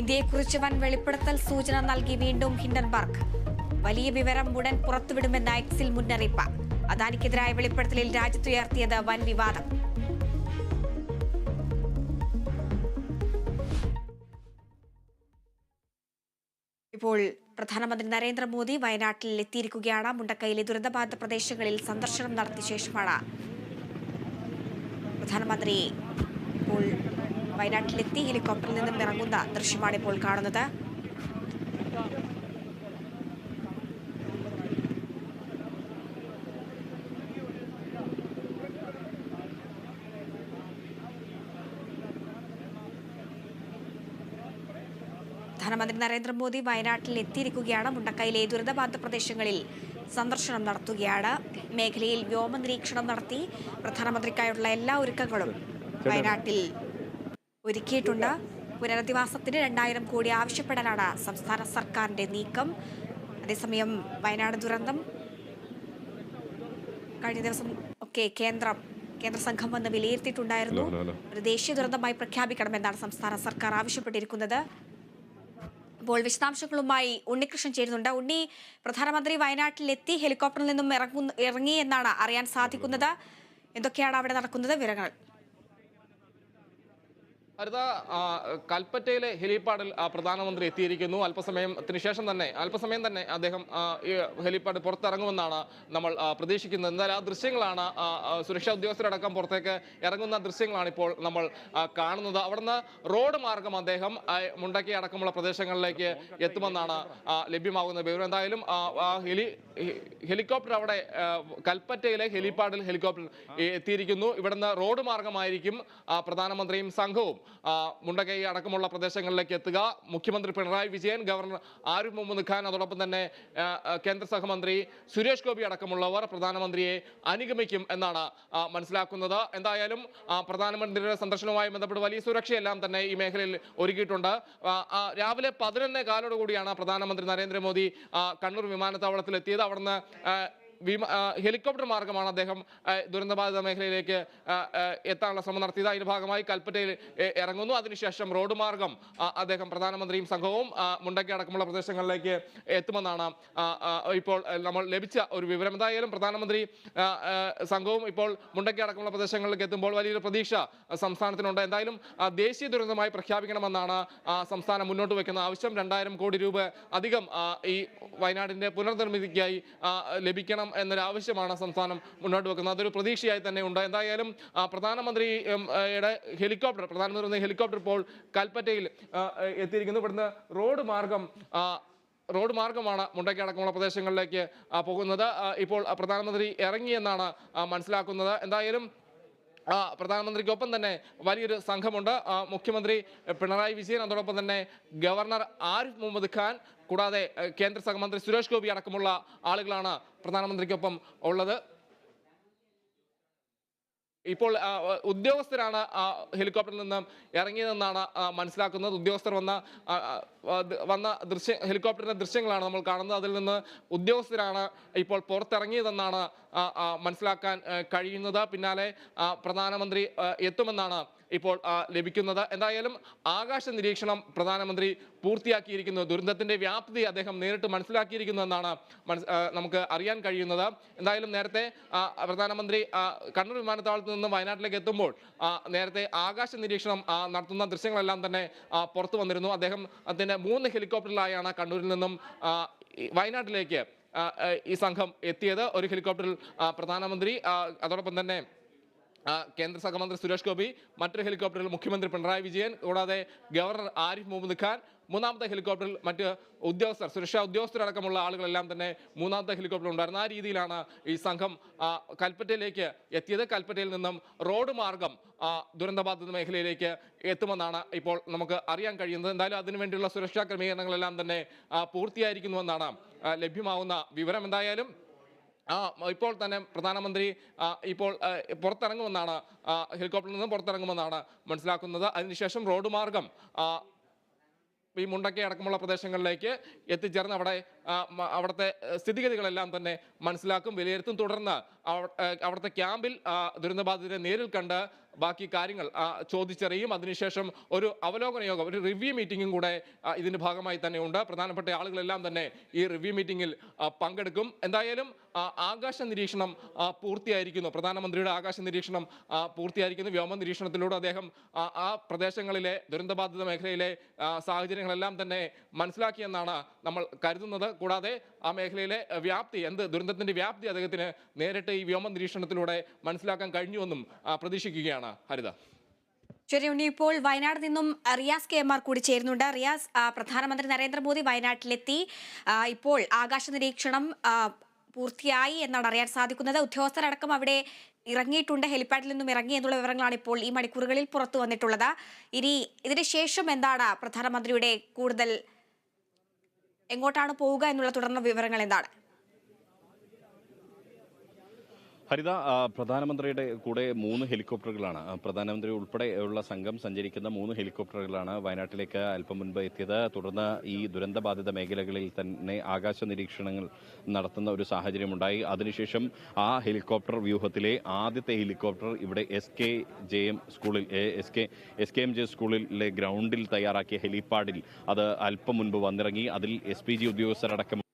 ഇന്ത്യയെക്കുറിച്ച് വൻ വെളിപ്പെടുത്തൽ സൂചന നൽകി വീണ്ടും ഹിൻഡൻബർഗ്. വലിയ വിവരം ഉടൻ പുറത്തുവിടുമെന്ന എക്സിൽ മുന്നറിയിപ്പ്. അദാനിക്കെതിരായ വെളിപ്പെടുത്തലിൽ രാജ്യത്തുയർത്തിയത് വൻ വിവാദം. ഇപ്പോൾ പ്രധാനമന്ത്രി നരേന്ദ്രമോദി വയനാട്ടിൽ എത്തിയിരിക്കുകയാണ്. മുണ്ടക്കയിലെ ദുരന്തബാധിത പ്രദേശങ്ങളിൽ സന്ദർശനം നടത്തിയ ശേഷമാണ്. പ്രധാനമന്ത്രി ഇപ്പോൾ വയനാട്ടിലെത്തി ഹെലികോപ്റ്ററിൽ നിന്നും ഇറങ്ങുന്ന ദൃശ്യമാണ് ഇപ്പോൾ കാണുന്നത്. പ്രധാനമന്ത്രി നരേന്ദ്രമോദി വയനാട്ടിൽ എത്തിയിരിക്കുകയാണ്. മുണ്ടക്കൈയിലെ ദുരിതബാധിത പ്രദേശങ്ങളിൽ സന്ദർശനം നടത്തുകയാണ്. മേഖലയിൽ വ്യോമ നിരീക്ഷണം നടത്തി പ്രധാനമന്ത്രിക്കായുള്ള എല്ലാ ഒരുക്കങ്ങളും വയനാട്ടിൽ ഒരുക്കിയിട്ടുണ്ട്. പുനരധിവാസത്തിന് രണ്ടായിരം കോടി ആവശ്യപ്പെടാനാണ് സംസ്ഥാന സർക്കാരിന്റെ നീക്കം. അതേസമയം വയനാട് ദുരന്തം. കഴിഞ്ഞ ദിവസം ഒക്കെ കേന്ദ്രം കേന്ദ്ര സംഘം വന്ന് വിലയിരുത്തിയിട്ടുണ്ടായിരുന്നു. ഒരു ദേശീയ ദുരന്തമായി പ്രഖ്യാപിക്കണമെന്നാണ് സംസ്ഥാന സർക്കാർ ആവശ്യപ്പെട്ടിരിക്കുന്നത്. ഇപ്പോൾ വിശദാംശങ്ങളുമായി ഉണ്ണികൃഷ്ണൻ ചേരുന്നുണ്ട്. ഉണ്ണി പ്രധാനമന്ത്രി വയനാട്ടിലെത്തി ഹെലികോപ്റ്ററിൽ നിന്നും ഇറങ്ങുന്നു ഇറങ്ങി എന്നാണ് അറിയാൻ സാധിക്കുന്നത്. എന്തൊക്കെയാണ് അവിടെ നടക്കുന്നത്? വിവരങ്ങൾ. ഹരിത കൽപ്പറ്റയിലെ ഹെലിപ്പാഡിൽ പ്രധാനമന്ത്രി എത്തിയിരിക്കുന്നു. അല്പസമയത്തിന് ശേഷം തന്നെ അല്പസമയം തന്നെ അദ്ദേഹം ഈ ഹെലിപ്പാഡ് പുറത്തിറങ്ങുമെന്നാണ് നമ്മൾ പ്രതീക്ഷിക്കുന്നത്. എന്നാൽ ആ ദൃശ്യങ്ങളാണ് സുരക്ഷാ ഉദ്യോഗസ്ഥരടക്കം പുറത്തേക്ക് ഇറങ്ങുന്ന ദൃശ്യങ്ങളാണ് ഇപ്പോൾ നമ്മൾ കാണുന്നത്. അവിടുന്ന് റോഡ് മാർഗം അദ്ദേഹം മുണ്ടക്കി അടക്കമുള്ള പ്രദേശങ്ങളിലേക്ക് എത്തുമെന്നാണ് ലഭ്യമാകുന്ന വിവരം. എന്തായാലും ഹെലി ഹെലികോപ്റ്റർ അവിടെ കൽപ്പറ്റയിലെ ഹെലിപ്പാഡിൽ ഹെലികോപ്റ്റർ എത്തിയിരിക്കുന്നു. ഇവിടുന്ന് റോഡ് മാർഗമായിരിക്കും പ്രധാനമന്ത്രിയും സംഘവും. ആ, മുണ്ടക്കൈ അടക്കമുള്ള പ്രദേശങ്ങളിലേക്ക് എത്തുക. മുഖ്യമന്ത്രി പിണറായി വിജയൻ ഗവർണർ ആരിഫ് മുഹമ്മദ് ഖാൻ അതോടൊപ്പം തന്നെ കേന്ദ്ര സഹമന്ത്രി സുരേഷ് ഗോപി അടക്കമുള്ളവർ പ്രധാനമന്ത്രിയെ അനുഗമിക്കും എന്നാണ് മനസ്സിലാക്കുന്നത്. എന്തായാലും പ്രധാനമന്ത്രിയുടെ സന്ദർശനവുമായി ബന്ധപ്പെട്ട് വലിയ സുരക്ഷയെല്ലാം തന്നെ ഈ മേഖലയിൽ ഒരുക്കിയിട്ടുണ്ട്. രാവിലെ പതിനൊന്ന് കാലോടുകൂടിയാണ് പ്രധാനമന്ത്രി നരേന്ദ്രമോദി കണ്ണൂർ വിമാനത്താവളത്തിൽ എത്തിയത് അവിടുന്ന് ഹെലികോപ്റ്റർ മാർഗമാണ് അദ്ദേഹം ദുരന്തബാധിത മേഖലയിലേക്ക് എത്താനുള്ള ശ്രമം നടത്തിയത്. അതിന്റെ ഭാഗമായി കൽപ്പറ്റയിൽ ഇറങ്ങുന്നു. അതിനുശേഷം റോഡ് മാർഗം അദ്ദേഹം പ്രധാനമന്ത്രിയും സംഘവും മുണ്ടക്കി അടക്കമുള്ള പ്രദേശങ്ങളിലേക്ക് എത്തുമെന്നാണ് ഇപ്പോൾ നമ്മൾ ലഭിച്ച ഒരു വിവരം. എന്തായാലും പ്രധാനമന്ത്രി സംഘവും ഇപ്പോൾ മുണ്ടക്കി അടക്കമുള്ള പ്രദേശങ്ങളിലേക്ക് എത്തുമ്പോൾ വലിയൊരു പ്രതീക്ഷ സംസ്ഥാനത്തിനുണ്ട്. എന്തായാലും ദേശീയ ദുരന്തമായി പ്രഖ്യാപിക്കണമെന്നാണ് സംസ്ഥാനം മുന്നോട്ട് വയ്ക്കുന്ന ആവശ്യം. രണ്ടായിരം കോടി രൂപ അധികം ഈ വയനാടിന്റെ പുനർനിർമ്മിതിക്കായി ലഭിക്കണം എന്നൊരു ആവശ്യമാണ് സംസ്ഥാനം മുന്നോട്ട് വെക്കുന്നത്. അതൊരു പ്രതീക്ഷയായി തന്നെ ഉണ്ട്. എന്തായാലും ആ, പ്രധാനമന്ത്രി ഉം, ആ, യുടെ ഹെലികോപ്റ്റർ പ്രധാനമന്ത്രി ഹെലികോപ്റ്റർ ഇപ്പോൾ കൽപ്പറ്റയിൽ എത്തിയിരിക്കുന്നു. ഇവിടുന്ന് റോഡ് മാർഗം റോഡ് മാർഗമാണ് മുണ്ടയ്ക്ക് അടക്കമുള്ള പ്രദേശങ്ങളിലേക്ക് പോകുന്നത്. ഇപ്പോൾ പ്രധാനമന്ത്രി ഇറങ്ങിയെന്നാണ് മനസ്സിലാക്കുന്നത്. എന്തായാലും പ്രധാനമന്ത്രിക്കൊപ്പം തന്നെ വലിയൊരു സംഘമുണ്ട്. മുഖ്യമന്ത്രി പിണറായി വിജയൻ അതോടൊപ്പം തന്നെ ഗവർണർ ആരിഫ് മുഹമ്മദ് ഖാൻ കൂടാതെ കേന്ദ്ര സഹമന്ത്രി സുരേഷ് ഗോപി അടക്കമുള്ള ആളുകളാണ് പ്രധാനമന്ത്രിക്കൊപ്പം ഉള്ളത്. ഇപ്പോൾ ഉദ്യോഗസ്ഥരാണ് ഹെലികോപ്റ്ററിൽ നിന്ന് ഇറങ്ങിയതെന്നാണ് മനസ്സിലാക്കുന്നത്. ഉദ്യോഗസ്ഥർ വന്ന വന്ന ദൃശ്യ ഹെലികോപ്റ്ററിന്റെ ദൃശ്യങ്ങളാണ് നമ്മൾ കാണുന്നത്. അതിൽ നിന്ന് ഉദ്യോഗസ്ഥരാണ് ഇപ്പോൾ പുറത്തിറങ്ങിയതെന്നാണ് മനസ്സിലാക്കാൻ കഴിയുന്നത്. പിന്നാലെ പ്രധാനമന്ത്രി എത്തുമെന്നാണ് ഇപ്പോൾ ലഭിക്കുന്നത്. എന്തായാലും ആകാശ നിരീക്ഷണം പ്രധാനമന്ത്രി പൂർത്തിയാക്കിയിരിക്കുന്നു. ദുരന്തത്തിന്റെ വ്യാപ്തി അദ്ദേഹം നേരിട്ട് മനസ്സിലാക്കിയിരിക്കുന്നു എന്നാണ് നമുക്ക് അറിയാൻ കഴിയുന്നത്. എന്തായാലും നേരത്തെ പ്രധാനമന്ത്രി കണ്ണൂർ വിമാനത്താവളത്തിൽ നിന്ന് വയനാട്ടിലേക്ക് എത്തുമ്പോൾ നേരത്തെ ആകാശ നിരീക്ഷണം നടത്തുന്ന ദൃശ്യങ്ങളെല്ലാം തന്നെ പുറത്തു വന്നിരുന്നു. അദ്ദേഹം അതിന്റെ മൂന്ന് ഹെലികോപ്റ്ററിലായാണ് കണ്ണൂരിൽ നിന്നും വയനാട്ടിലേക്ക് ഈ സംഘം എത്തിയത്. ഒരു ഹെലികോപ്റ്ററിൽ പ്രധാനമന്ത്രി അതോടൊപ്പം തന്നെ കേന്ദ്ര സഹമന്ത്രി സുരേഷ് ഗോപി മറ്റൊരു ഹെലികോപ്റ്ററിൽ മുഖ്യമന്ത്രി പിണറായി വിജയൻ കൂടാതെ ഗവർണർ ആരിഫ് മുഹമ്മദ് ഖാൻ മൂന്നാമത്തെ ഹെലികോപ്റ്ററിൽ മറ്റ് ഉദ്യോഗസ്ഥർ സുരക്ഷാ ഉദ്യോഗസ്ഥരടക്കമുള്ള ആളുകളെല്ലാം തന്നെ മൂന്നാമത്തെ ഹെലികോപ്റ്റർ ഉണ്ടായിരുന്നു. ആ രീതിയിലാണ് ഈ സംഘം കൽപ്പറ്റയിലേക്ക് എത്തിയത്. കൽപ്പറ്റയിൽ നിന്നും റോഡ് മാർഗം ദുരന്തബാധിത മേഖലയിലേക്ക് എത്തുമെന്നാണ് ഇപ്പോൾ നമുക്ക് അറിയാൻ കഴിയുന്നത്. എന്തായാലും അതിനുവേണ്ടിയുള്ള സുരക്ഷാ ക്രമീകരണങ്ങളെല്ലാം തന്നെ പൂർത്തിയായിരിക്കുന്നുവെന്നാണ് ലഭ്യമാവുന്ന വിവരം. എന്തായാലും ഇപ്പോൾ തന്നെ പ്രധാനമന്ത്രി ഇപ്പോൾ പുറത്തിറങ്ങുമെന്നാണ് ഹെലികോപ്റ്ററിൽ നിന്ന് പുറത്തിറങ്ങുമെന്നാണ് മനസ്സിലാക്കുന്നത്. അതിനുശേഷം റോഡ് മാർഗം ഈ മുണ്ടക്കൈ അടക്കമുള്ള പ്രദേശങ്ങളിലേക്ക് എത്തിച്ചേർന്ന് അവിടെ അവിടുത്തെ സ്ഥിതിഗതികളെല്ലാം തന്നെ മനസ്സിലാക്കും വിലയിരുത്തും. തുടർന്ന് അവ- അവിടുത്തെ ക്യാമ്പിൽ ദുരന്തബാധിതരെ നേരിൽ കണ്ട് ബാക്കി കാര്യങ്ങൾ ചോദിച്ചറിയും. അതിനുശേഷം ഒരു അവലോകന യോഗം ഒരു റിവ്യൂ മീറ്റിംഗും കൂടെ ഇതിന്റെ ഭാഗമായി തന്നെ ഉണ്ട്. പ്രധാനപ്പെട്ട ആളുകളെല്ലാം തന്നെ ഈ റിവ്യൂ മീറ്റിംഗിൽ പങ്കെടുക്കും. എന്തായാലും ആകാശ നിരീക്ഷണം പൂർത്തിയായിരിക്കുന്നു. പ്രധാനമന്ത്രിയുടെ ആകാശ നിരീക്ഷണം പൂർത്തിയായിരിക്കുന്നു. വ്യോമ നിരീക്ഷണത്തിലൂടെ അദ്ദേഹം ആ, പ്രദേശങ്ങളിലെ ദുരന്തബാധിത മേഖലയിലെ സാഹചര്യങ്ങളെല്ലാം തന്നെ മനസ്സിലാക്കിയെന്നാണ് നമ്മൾ കരുതുന്നത്. കൂടാതെ ആ മേഖലയിലെ വ്യാപ്തി എന്ത് ദുരന്തത്തിന്റെ വ്യാപ്തി അദ്ദേഹത്തിന് നേരിട്ട് ഈ വ്യോമ നിരീക്ഷണത്തിലൂടെ മനസ്സിലാക്കാൻ കഴിഞ്ഞുവെന്നും പ്രതീക്ഷിക്കുകയാണ്. ഹരിത. ശരി ഉണ്ണി ഇപ്പോൾ വയനാട് നിന്നും റിയാസ് കെ. എം. ആർ കൂടി ചേരുന്നുണ്ട്. റിയാസ് പ്രധാനമന്ത്രി നരേന്ദ്രമോദി വയനാട്ടിലെത്തി. ഇപ്പോൾ ആകാശ നിരീക്ഷണം പൂർത്തിയായി എന്നാണ് അറിയാൻ സാധിക്കുന്നത്. ഉദ്യോഗസ്ഥരടക്കം അവിടെ ഇറങ്ങിയിട്ടുണ്ട്. ഹെലിപ്പാഡിൽ നിന്നും ഇറങ്ങി എന്നുള്ള വിവരങ്ങളാണ് ഇപ്പോൾ ഈ മണിക്കൂറുകളിൽ പുറത്തു വന്നിട്ടുള്ളത്. ഇനി ഇതിന് ശേഷം എന്താണ് പ്രധാനമന്ത്രിയുടെ കൂടുതൽ എങ്ങോട്ടാണ് പോവുക എന്നുള്ള തുടർന്ന വിവരങ്ങൾ എന്താണ്? ഹരിത പ്രധാനമന്ത്രിയുടെ കൂടെ മൂന്ന് ഹെലികോപ്റ്ററുകളാണ്. പ്രധാനമന്ത്രി ഉൾപ്പെടെ ഉള്ള സംഘം സഞ്ചരിക്കുന്ന മൂന്ന് ഹെലികോപ്റ്ററുകളാണ് വയനാട്ടിലേക്ക് അല്പം മുൻപ് എത്തിയത്. തുടർന്ന് ഈ ദുരന്തബാധിത മേഖലകളിൽ തന്നെ ആകാശ നിരീക്ഷണങ്ങൾ നടത്തുന്ന ഒരു സാഹചര്യമുണ്ടായി. അതിനുശേഷം ആ ഹെലികോപ്റ്റർ വ്യൂഹത്തിലെ ആദ്യത്തെ ഹെലികോപ്റ്റർ ഇവിടെ എസ് കെ ജെ എം സ്കൂളിൽ S K S K M J സ്കൂളിലെ ഗ്രൗണ്ടിൽ തയ്യാറാക്കിയ ഹെലിപ്പാഡിൽ അത് അല്പം മുൻപ് വന്നിറങ്ങി. അതിൽ എസ് പി ജി ഉദ്യോഗസ്ഥരടക്കം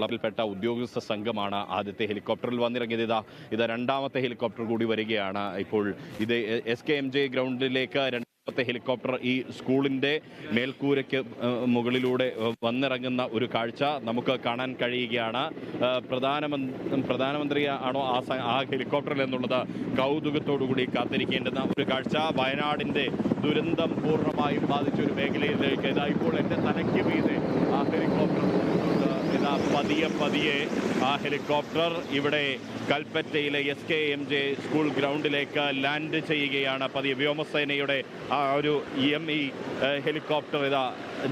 ഉള്ളതിൽപ്പെട്ട ഉദ്യോഗസ്ഥ സംഘമാണ് ആദ്യത്തെ ഹെലികോപ്റ്ററിൽ വന്നിറങ്ങിയത്. ഇതാ ഇത് രണ്ടാമത്തെ ഹെലികോപ്റ്റർ കൂടി വരികയാണ്. ഇപ്പോൾ ഇത് എസ് കെ എം ജെ ഗ്രൗണ്ടിലേക്ക് രണ്ടാമത്തെ ഹെലികോപ്റ്റർ ഈ സ്കൂളിന്റെ മേൽക്കൂരയ്ക്ക് മുകളിലൂടെ വന്നിറങ്ങുന്ന ഒരു കാഴ്ച നമുക്ക് കാണാൻ കഴിയുകയാണ്. പ്രധാനമന്ത്രി പ്രധാനമന്ത്രി ആണോ ആ ആ ഹെലികോപ്റ്ററിൽ എന്നുള്ളത് കൗതുകത്തോടു കൂടി കാത്തിരിക്കേണ്ടുന്ന ഒരു കാഴ്ച. വയനാടിന്റെ ദുരന്തം പൂർണമായും ബാധിച്ച ഒരു മേഖലയിലേക്ക് ഇതാ ഇപ്പോൾ എന്റെ തലയ്ക്ക് മീതെ ആ ഹെലികോപ്റ്റർ ഇതാ പതിയെ പതിയെ ആ ഹെലികോപ്റ്റർ ഇവിടെ കൽപ്പറ്റയിലെ S K M J school ഗ്രൗണ്ടിലേക്ക് land ചെയ്യുകയാണ്. പതിയെ വ്യോമസേനയുടെ ആ ഒരു എം ഇ ഹെലികോപ്റ്റർ ഇതാ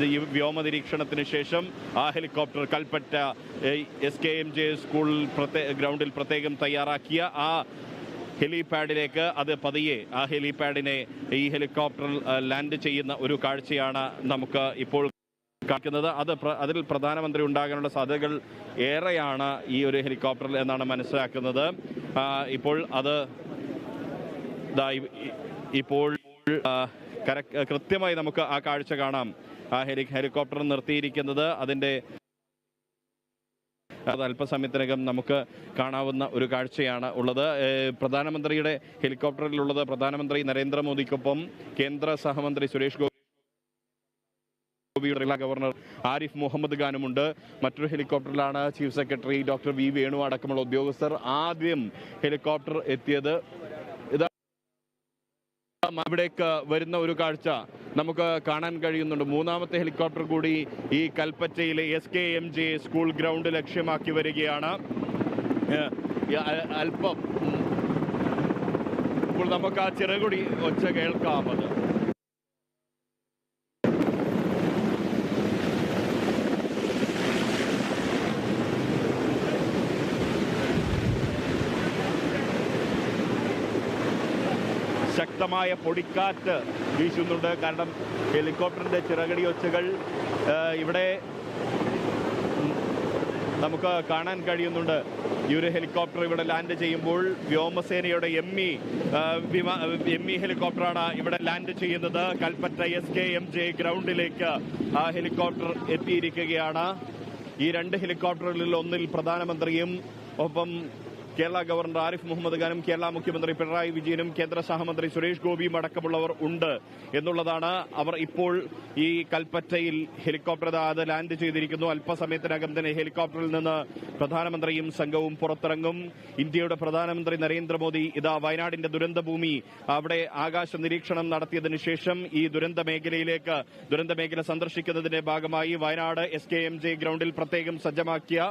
ഈ വ്യോമ നിരീക്ഷണത്തിന് ശേഷം ആ helicopter Kalpetta S K M J school പ്രത്യേ ഗ്രൗണ്ടിൽ പ്രത്യേകം തയ്യാറാക്കിയ ആ ഹെലിപാഡിലേക്ക് അത് പതിയെ ആ ഹെലിപാഡിനെ ഈ ഹെലികോപ്റ്റർ ലാൻഡ് ചെയ്യുന്ന ഒരു കാഴ്ചയാണ് നമുക്ക് ഇപ്പോൾ കാണിക്കുന്നത്. അത് അതിൽ പ്രധാനമന്ത്രി ഉണ്ടാകാനുള്ള സാധ്യതകൾ ഏറെയാണ് ഈ ഒരു ഹെലികോപ്റ്ററിൽ എന്നാണ് മനസ്സിലാക്കുന്നത്. ഇപ്പോൾ അത് ഇപ്പോൾ കൃത്യമായി നമുക്ക് ആ കാഴ്ച കാണാം. ആ ഹെലി ഹെലികോപ്റ്റർ നിർത്തിയിരിക്കുന്നത് അതിന്റെ അത് അല്പസമയത്തിനകം നമുക്ക് കാണാവുന്ന ഒരു കാഴ്ചയാണ് ഉള്ളത്. പ്രധാനമന്ത്രിയുടെ ഹെലികോപ്റ്ററിലുള്ളത് പ്രധാനമന്ത്രി നരേന്ദ്രമോദിക്കൊപ്പം കേന്ദ്ര സഹമന്ത്രി സുരേഷ് ഗോപി ഗോപിയുടെ ഗവർണർ ആരിഫ് മുഹമ്മദ് ഖാനുമുണ്ട്. മറ്റൊരു ഹെലികോപ്റ്ററിലാണ് chief secretary doctor V Venu അടക്കമുള്ള ഉദ്യോഗസ്ഥർ ആദ്യം ഹെലികോപ്റ്റർ എത്തിയത്. ഇതാ വരുന്ന ഒരു കാഴ്ച നമുക്ക് കാണാൻ കഴിയുന്നുണ്ട്. മൂന്നാമത്തെ ഹെലികോപ്റ്റർ കൂടി ഈ കൽപ്പറ്റയിലെ S K M J school ground ലക്ഷ്യമാക്കി വരികയാണ്. അല്പം ഇപ്പോൾ നമുക്ക് ആ ചിറകുടി ഒച്ച കേൾക്കാം അത്. ശക്തമായ പൊടിക്കാറ്റ് വീശുന്നുണ്ട്. കാരണം ഹെലികോപ്റ്ററിന്റെ ചിറകടി ഒച്ചകൾ ഇവിടെ നമുക്ക് കാണാൻ കഴിയുന്നുണ്ട്. ഈ ഒരു ഹെലികോപ്റ്റർ ഇവിടെ ലാൻഡ് ചെയ്യുമ്പോൾ വ്യോമസേനയുടെ എം ഇ വിമാ എം ഇ ഹെലികോപ്റ്ററാണ് ഇവിടെ ലാൻഡ് ചെയ്യുന്നത്. Kalpetta S K M J ഗ്രൗണ്ടിലേക്ക് ആ ഹെലികോപ്റ്റർ എത്തിയിരിക്കുകയാണ്. ഈ രണ്ട് ഹെലികോപ്റ്ററുകളിൽ ഒന്നിൽ പ്രധാനമന്ത്രിയും ഒപ്പം കേരള ഗവർണർ ആരിഫ് മുഹമ്മദ് ഖാനും കേരള മുഖ്യമന്ത്രി പിണറായി വിജയനും കേന്ദ്ര സഹമന്ത്രി സുരേഷ് ഗോപിയും അടക്കമുള്ളവർ ഉണ്ട് എന്നുള്ളതാണ് അവർ ഇപ്പോൾ ഈ കൽപ്പറ്റയിൽ ഹെലികോപ്റ്റർ അത് ലാൻഡ് ചെയ്തിരിക്കുന്നു. അല്പസമയത്തിനകം തന്നെ ഹെലികോപ്റ്ററിൽ നിന്ന് പ്രധാനമന്ത്രിയും സംഘവും പുറത്തിറങ്ങും. ഇന്ത്യയുടെ പ്രധാനമന്ത്രി നരേന്ദ്രമോദി ഇതാ വയനാടിന്റെ ദുരന്തഭൂമി അവിടെ ആകാശ നിരീക്ഷണം നടത്തിയതിനു ശേഷം ഈ ദുരന്ത മേഖലയിലേക്ക് ദുരന്ത മേഖല സന്ദർശിക്കുന്നതിന്റെ ഭാഗമായി Wayanad S K M J ഗ്രൗണ്ടിൽ പ്രത്യേകം സജ്ജമാക്കിയ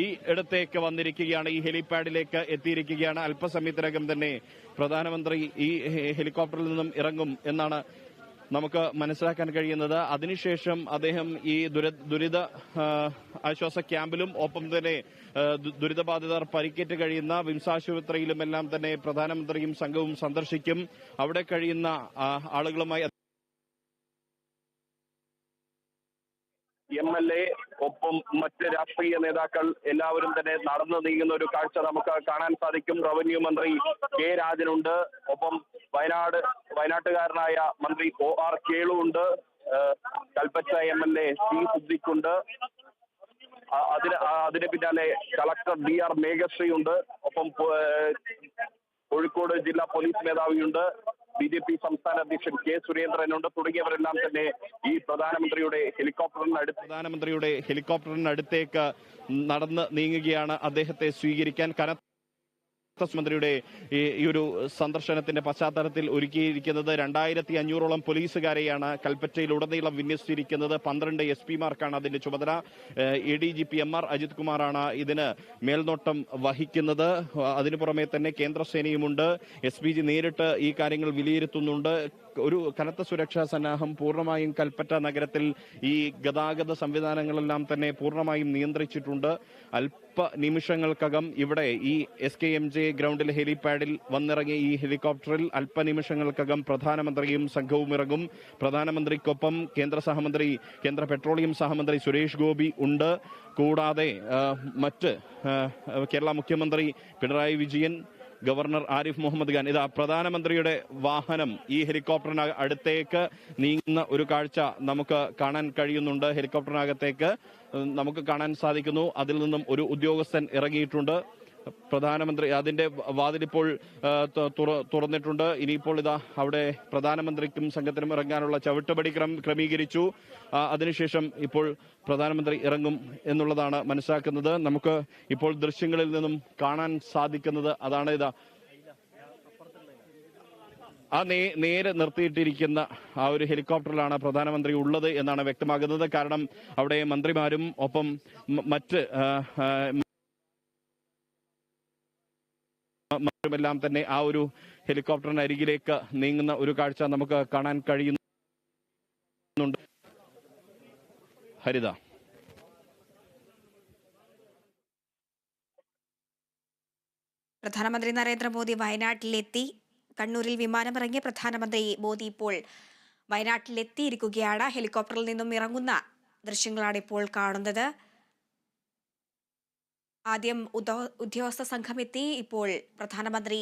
ഈ ഇടത്തേക്ക് വന്നിരിക്കുകയാണ്. ഈ ഹെലിപാഡിലേക്ക് എത്തിയിരിക്കുകയാണ്. അല്പസമയത്തിനകം തന്നെ പ്രധാനമന്ത്രി ഈ ഹെലികോപ്റ്ററിൽ നിന്നും ഇറങ്ങും എന്നാണ് നമുക്ക് മനസ്സിലാക്കാൻ കഴിയുന്നത്. അതിനുശേഷം അദ്ദേഹം ഈ ദുര ദുരിത ആശ്വാസ ക്യാമ്പിലും ഒപ്പം തന്നെ ദുരിതബാധിതർ പരിക്കേറ്റ് കഴിയുന്ന വിംസാശുപത്രിയിലും എല്ലാം തന്നെ പ്രധാനമന്ത്രിയും സംഘവും സന്ദർശിക്കും. അവിടെ കഴിയുന്ന ആളുകളുമായി എം എൽ എ ഒപ്പം മറ്റ് രാഷ്ട്രീയ നേതാക്കൾ എല്ലാവരും തന്നെ നടന്നു നീങ്ങുന്ന ഒരു കാഴ്ച നമുക്ക് കാണാൻ സാധിക്കും. റവന്യൂ മന്ത്രി കെ രാജനുണ്ട്. ഒപ്പം വയനാട് വയനാട്ടുകാരനായ മന്ത്രി ഒ ആർ കേളു ഉണ്ട്. Kalpetta M L A C സിദ്ദിഖുണ്ട്. അതിന് അതിന് പിന്നാലെ കളക്ടർ ഡി ആർ മേഘശ്രീ ഉണ്ട് ഒപ്പം കോഴിക്കോട് ജില്ലാ പോലീസ് മേധാവിയുണ്ട്. ബി ജെ പി സംസ്ഥാന അധ്യക്ഷൻ കെ സുരേന്ദ്രനുണ്ട്. തുടങ്ങിയവരെല്ലാം തന്നെ ഈ പ്രധാനമന്ത്രിയുടെ ഹെലികോപ്റ്ററിനടുത്ത് പ്രധാനമന്ത്രിയുടെ ഹെലികോപ്റ്ററിനടുത്തേക്ക് നടന്ന് നീങ്ങുകയാണ്. അദ്ദേഹത്തെ സ്വീകരിക്കാൻ കനത്ത മന്ത്രിയുടെ ഈ ഒരു സന്ദർശനത്തിന്റെ പശ്ചാത്തലത്തിൽ ഒരുക്കിയിരിക്കുന്നത് രണ്ടായിരത്തി അഞ്ഞൂറോളം പോലീസുകാരെയാണ് കൽപ്പറ്റയിൽ ഉടനീളം വിന്യസിച്ചിരിക്കുന്നത്. പന്ത്രണ്ട് എസ് പിമാർക്കാണ് അതിന്റെ ചുമതല. A D G P M R Ajith കുമാറാണ് ഇതിന് മേൽനോട്ടം വഹിക്കുന്നത്. അതിനു പുറമെ തന്നെ കേന്ദ്രസേനയുമുണ്ട്. എസ് പി ജി നേരിട്ട് ഈ കാര്യങ്ങൾ വിലയിരുത്തുന്നുണ്ട്. ഒരു കനത്ത സുരക്ഷാ സന്നാഹം പൂർണമായും കൽപ്പറ്റ നഗരത്തിൽ ഈ ഗതാഗത സംവിധാനങ്ങളെല്ലാം തന്നെ പൂർണമായും നിയന്ത്രിച്ചിട്ടുണ്ട്. അല്പ നിമിഷങ്ങൾക്കകം ഇവിടെ ഈ എസ് കെ എം ജെ ഗ്രൗണ്ടിലെ ഹെലിപാഡിൽ വന്നിറങ്ങിയ ഈ ഹെലികോപ്റ്ററിൽ അല്പ അല്പനിമിഷങ്ങൾക്കകം പ്രധാനമന്ത്രിയും സംഘവും ഇറങ്ങും. പ്രധാനമന്ത്രിക്കൊപ്പം കേന്ദ്ര സഹമന്ത്രി കേന്ദ്ര പെട്രോളിയം സഹമന്ത്രി സുരേഷ് ഗോപി ഉണ്ട്. കൂടാതെ മറ്റ് കേരള മുഖ്യമന്ത്രി പിണറായി വിജയൻ ഗവർണർ ആരിഫ് മുഹമ്മദ് ഖാൻ. ഇതാ പ്രധാനമന്ത്രിയുടെ വാഹനം ഈ ഹെലികോപ്റ്ററിന് അടുത്തേക്ക് നീങ്ങുന്ന ഒരു കാഴ്ച നമുക്ക് കാണാൻ കഴിയുന്നുണ്ട്. ഹെലികോപ്റ്ററിനകത്തേക്ക് നമുക്ക് കാണാൻ സാധിക്കുന്നു. അതിൽ നിന്നും ഒരു ഉദ്യോഗസ്ഥൻ ഇറങ്ങിയിട്ടുണ്ട്. പ്രധാനമന്ത്രി അതിന്റെ വാതിലിപ്പോൾ തുറന്നിട്ടുണ്ട്. ഇനിയിപ്പോൾ ഇതാ അവിടെ പ്രധാനമന്ത്രിക്കും സംഘത്തിനും ഇറങ്ങാനുള്ള ചവിട്ടുപടി ക്രമ ക്രമീകരിച്ചു അതിനുശേഷം ഇപ്പോൾ പ്രധാനമന്ത്രി ഇറങ്ങും എന്നുള്ളതാണ് മനസ്സിലാക്കുന്നത്. നമുക്ക് ഇപ്പോൾ ദൃശ്യങ്ങളിൽ നിന്നും കാണാൻ സാധിക്കുന്നത് അതാണ് ഇതാ. ആ നേ നേരെ നിർത്തിയിട്ടിരിക്കുന്ന ആ ഒരു ഹെലികോപ്റ്ററിലാണ് പ്രധാനമന്ത്രി ഉള്ളത് എന്നാണ് വ്യക്തമാകുന്നത്. കാരണം അവിടെ മന്ത്രിമാരും ഒപ്പം മറ്റ് ആ, ആ, മറ്റുമെല്ലാം തന്നെ ആ ഒരു ഹെലികോപ്റ്ററിന് അരികിലേക്ക് നീങ്ങുന്ന ഒരു കാഴ്ച നമുക്ക് കാണാൻ കഴിയുന്നുണ്ട്. ഹരിത. പ്രധാനമന്ത്രി നരേന്ദ്രമോദി വയനാട്ടിലെത്തി. കണ്ണൂരിൽ വിമാനമിറങ്ങിയ പ്രധാനമന്ത്രി മോദി ഇപ്പോൾ വയനാട്ടിലെത്തിയിരിക്കുകയാണ്. ഹെലികോപ്റ്ററിൽ നിന്നും ഇറങ്ങുന്ന ദൃശ്യങ്ങളാണ് ഇപ്പോൾ കാണുന്നത്. ആദ്യം ഉദ്യോഗസ്ഥ സംഘം എത്തി. ഇപ്പോൾ പ്രധാനമന്ത്രി